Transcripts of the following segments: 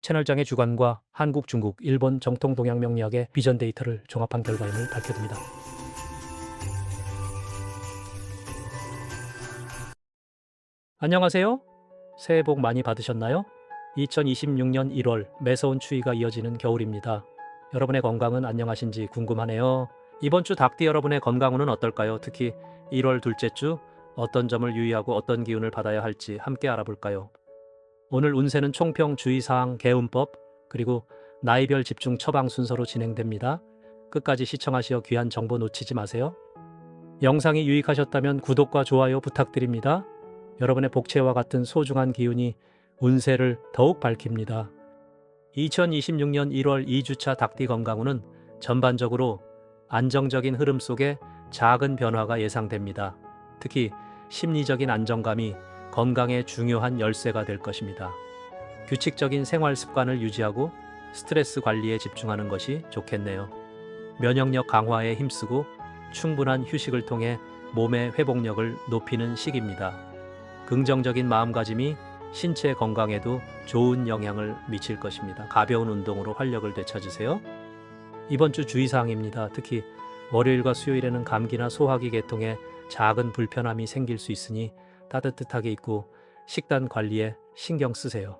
채널장의 주관과 한국, 중국, 일본 정통 동양 명리학의 비전 데이터를 종합한 결과임을 밝혀듭니다. 안녕하세요. 새해 복 많이 받으셨나요? 2026년 1월 매서운 추위가 이어지는 겨울입니다. 여러분의 건강은 안녕하신지 궁금하네요. 이번 주 닭띠 여러분의 건강 운은 어떨까요? 특히 1월 둘째 주 어떤 점을 유의하고 어떤 기운을 받아야 할지 함께 알아볼까요? 오늘 운세는 총평 주의사항 개운법 그리고 나이별 집중 처방 순서로 진행됩니다. 끝까지 시청하시어 귀한 정보 놓치지 마세요. 영상이 유익하셨다면 구독과 좋아요 부탁드립니다. 여러분의 복채와 같은 소중한 기운이 운세를 더욱 밝힙니다. 2026년 1월 2주차 닭띠 건강운은 전반적으로 안정적인 흐름 속에 작은 변화가 예상됩니다. 특히 심리적인 안정감이 건강에 중요한 열쇠가 될 것입니다. 규칙적인 생활 습관을 유지하고 스트레스 관리에 집중하는 것이 좋겠네요. 면역력 강화에 힘쓰고 충분한 휴식을 통해 몸의 회복력을 높이는 시기입니다. 긍정적인 마음가짐이 신체 건강에도 좋은 영향을 미칠 것입니다. 가벼운 운동으로 활력을 되찾으세요. 이번 주 주의사항입니다. 특히 월요일과 수요일에는 감기나 소화기 계통에 작은 불편함이 생길 수 있으니 따뜻하게 입고 식단 관리에 신경 쓰세요.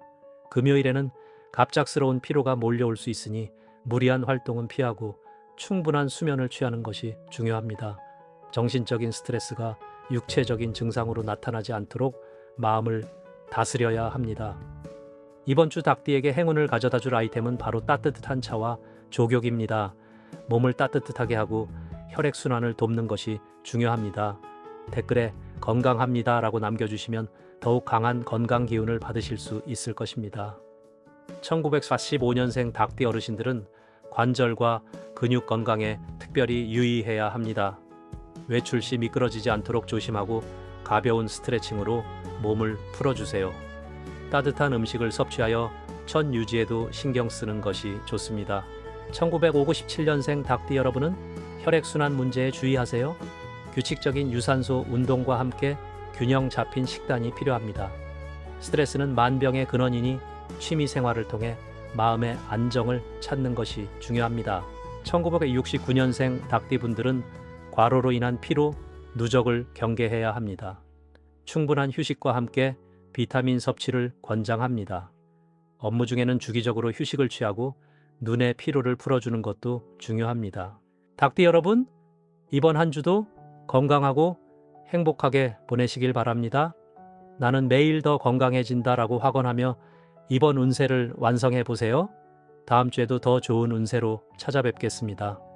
금요일에는 갑작스러운 피로가 몰려올 수 있으니 무리한 활동은 피하고 충분한 수면을 취하는 것이 중요합니다. 정신적인 스트레스가 육체적인 증상으로 나타나지 않도록 마음을 다스려야 합니다. 이번 주 닭띠에게 행운을 가져다 줄 아이템은 바로 따뜻한 차와 조격입니다. 몸을 따뜻하게 하고 혈액순환을 돕는 것이 중요합니다. 댓글에 건강합니다 라고 남겨주시면 더욱 강한 건강 기운을 받으실 수 있을 것입니다. 1945년생 닭띠 어르신들은 관절과 근육 건강에 특별히 유의해야 합니다. 외출 시 미끄러지지 않도록 조심하고 가벼운 스트레칭으로 몸을 풀어주세요. 따뜻한 음식을 섭취하여 천 유지에도 신경 쓰는 것이 좋습니다. 1957년생 닭띠 여러분은 혈액순환 문제에 주의하세요. 규칙적인 유산소 운동과 함께 균형 잡힌 식단이 필요합니다. 스트레스는 만병의 근원이니 취미 생활을 통해 마음의 안정을 찾는 것이 중요합니다. 1969년생 닭띠 분들은 과로로 인한 피로, 누적을 경계해야 합니다. 충분한 휴식과 함께 비타민 섭취를 권장합니다. 업무 중에는 주기적으로 휴식을 취하고 눈의 피로를 풀어주는 것도 중요합니다. 닭띠 여러분, 이번 한 주도 건강하고 행복하게 보내시길 바랍니다. 나는 매일 더 건강해진다라고 확언하며 이번 운세를 완성해 보세요. 다음 주에도 더 좋은 운세로 찾아뵙겠습니다.